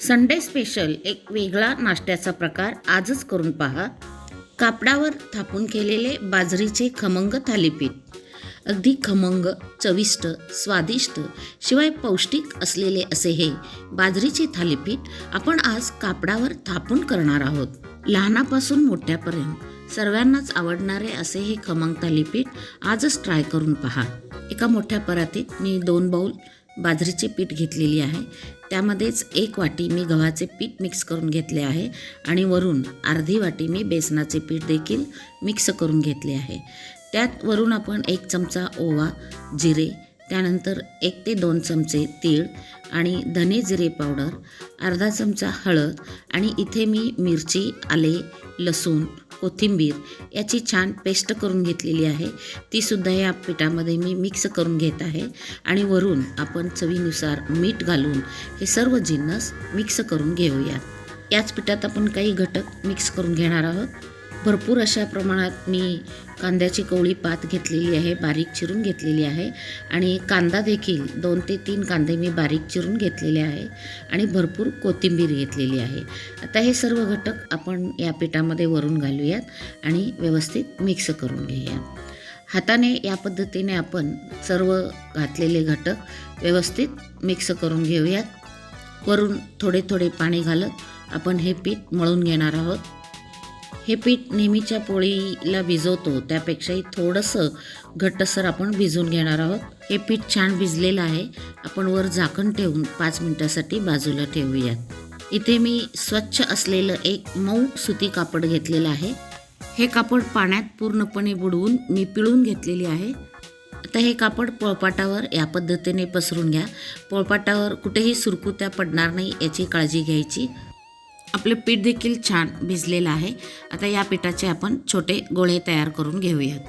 Sunday special एक वेगळा नाश्त्याचा प्रकार आजच करून पहा. कापडावर थापून केलेले बाजरीचे खमंग थालीपीठ. अगदी खमंग चविष्ट स्वादिष्ट शिवाय पौष्टिक असलेले असे हे बाजरीचे थालीपीठ आपण आज कापडावर थापून करणार आहोत. लहानापासून मोठ्यापर्यंत सर्वांनाच आवडणारे असे हे खमंग थालीपीठ आजच ट्राय करून पहा. एका मोठ्या परातीत मी दोन बाऊल बाजरीचे पीठ घेतलेली आहे. त्यामध्येच एक वाटी मी गव्हाचे पीठ मिक्स करून घेतले आहे आणि वरून अर्धी वाटी मी बेसनाचे पीठ देखील मिक्स करून घेतले आहे. त्यात वरून आपण एक चमचा ओवा जिरे त्यानंतर एक ते दोन चमचे तीळ आणि धने जिरे पावडर अर्धा चमचा हळद आणि इथे मी मिरची आले लसूण कोथिंबीर याची छान पेस्ट करून घेतलेली आहे. तीसुद्धा या पिठामध्ये मी मिक्स करून घेत आहे. आणि वरून आपण चवीनुसार मीठ घालून हे सर्व जिन्नस मिक्स करून घेऊया याच पिठात आपण काही घटक मिक्स करून घेणार आहोत. भरपूर अशा प्रमाणात मी कांद्याची कवळी पात घेतलेली आहे बारीक चिरून घेतलेली आहे आणि कांदा देखील दोन ते तीन कांदे मी बारीक चिरून घेतलेले आहे आणि भरपूर कोथिंबीर घेतलेली आहे. आता हे सर्व घटक आपण या पिठामध्ये वरून घालूयात आणि व्यवस्थित मिक्स करून घेऊया. हाताने या पद्धतीने आपण सर्व घातलेले घटक व्यवस्थित मिक्स करून घेऊयात. वरून थोडे थोडे पाणी घालत आपण हे पीठ मळून घेणार आहोत. हे पीठ नेहमीच्या पोळीला भिजवतो. त्यापेक्षाही थोडंसं घट्टसर आपण भिजवून घेणार आहोत. हे पीठ छान भिजलेलं आहे. आपण वर झाकण ठेवून पाच मिनटासाठी बाजूला ठेवूयात. इथे मी स्वच्छ असलेलं एक मऊ सुती कापड घेतलेलं आहे. हे कापड पाण्यात पूर्णपणे बुडवून मी पिळून घेतलेली आहे. आता हे कापड पोळपाटावर या पद्धतीने पसरून घ्या. पोळपाटावर कुठेही सुरकुत्या पडणार नाही याची काळजी घ्यायची. आपलं पीठ देखील छान भिजलेलं आहे. आता या पिठाचे आपण छोटे गोळे तयार करून घेऊयात.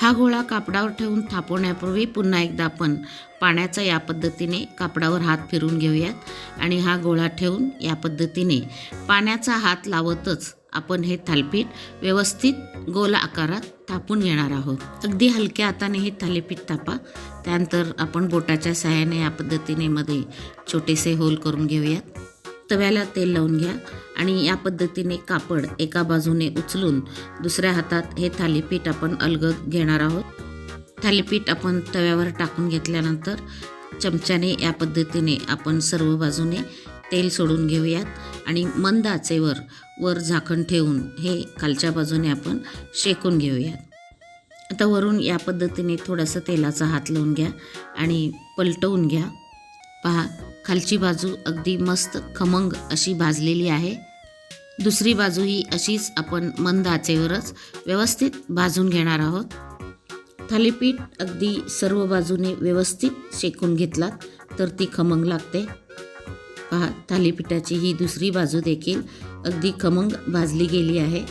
हा गोळा कापडावर ठेवून थापवण्यापूर्वी पुन्हा एकदा आपण पाण्याचा या पद्धतीने कापडावर हात फिरून घेऊयात आणि हा गोळा ठेवून या पद्धतीने पाण्याचा हात लावतच आपण हे थालपीठ व्यवस्थित गोल आकारात थापून घेणार आहोत. अगदी हलक्या हाताने हे थालीपीठ थापा. त्यानंतर आपण बोटाच्या सहाय्याने या पद्धतीने मध्ये छोटेसे होल करून घेऊयात. तव्याला तेल लावून घ्या आणि या पद्धतीने कापड एका बाजूने उचलून दुसऱ्या हातात हे थालीपीठ आपण अलगद घेणार आहोत. थालीपीठ आपण तव्यावर टाकून घेतल्यानंतर चमच्याने या पद्धतीने आपण सर्व बाजूने तेल सोडून घेऊयात आणि मंद आचेवर वर झाकण ठेवून हे खालच्या बाजूने आपण शेकून घेऊयात. आता वरून या पद्धतीने थोडंसं तेलाचा हात लावून घ्या आणि पलटवून घ्या. पहा खालची बाजू अगदी मस्त खमंग अशी भाजलेली आहे. दुसरी बाजूही अशीच आपण मंद आचेवरच व्यवस्थित भाजून घेणार आहोत. थालीपीठ अगदी सर्व बाजूने व्यवस्थित शेकून घेतलात तर ती खमंग लागते. पहा थालीपीठाची ही दुसरी बाजू देखील अगदी खमंग भाजली गेली आहे.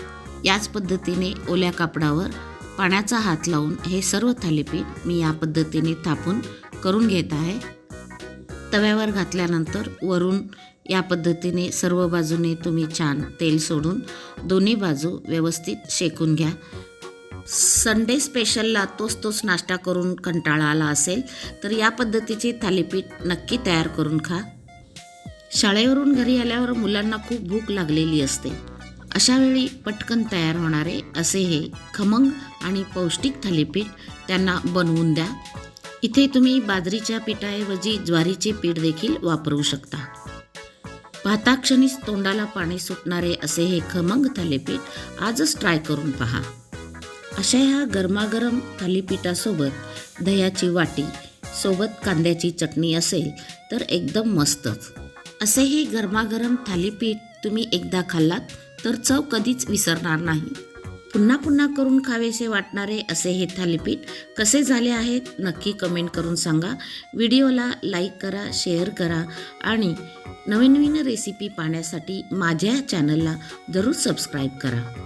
याच पद्धतीने ओल्या कापडावर पाण्याचा हात लावून हे सर्व थालीपीठ मी या पद्धतीने थापून करून घेत आहे. तव्यावर घातल्यानंतर वरून या पद्धतीने सर्व बाजूने तुम्ही छान तेल सोडून दोन्ही बाजू व्यवस्थित शेकून घ्या. संडे स्पेशलला तोच तोच नाश्ता करून कंटाळा आला असेल तर या पद्धतीची थालीपीठ नक्की तयार करून खा. शाळेवरून घरी आल्यावर मुलांना खूप भूक लागलेली असते. अशावेळी पटकन तयार होणारे असे हे खमंग आणि पौष्टिक थालीपीठ त्यांना बनवून द्या. इथे तुम्ही बाजरीच्या पिठाऐवजी ज्वारीचे पीठ देखील वापरू शकता. पाहताक्षणीच तोंडाला पाणी सुटणारे असे हे खमंग थालीपीठ आजच ट्राय करून पहा. अशा ह्या गरमागरम थालीपीठासोबत दह्याची वाटी सोबत कांद्याची चटणी असेल तर एकदम मस्तच. असे हे गरमागरम थालीपीठ तुम्ही एकदा खाल्लात तर चव कधीच विसरणार नाही. पुन्हा पुन्हा करून खावेसे वाटणारे असे हे थालीपीठ कसे झाले आहेत नक्की कमेंट करून सांगा. व्हिडिओला लाईक करा शेअर करा आणि नवीन नवीन रेसिपी पाहण्यासाठी माझ्या चॅनलला जरूर सबस्क्राईब करा.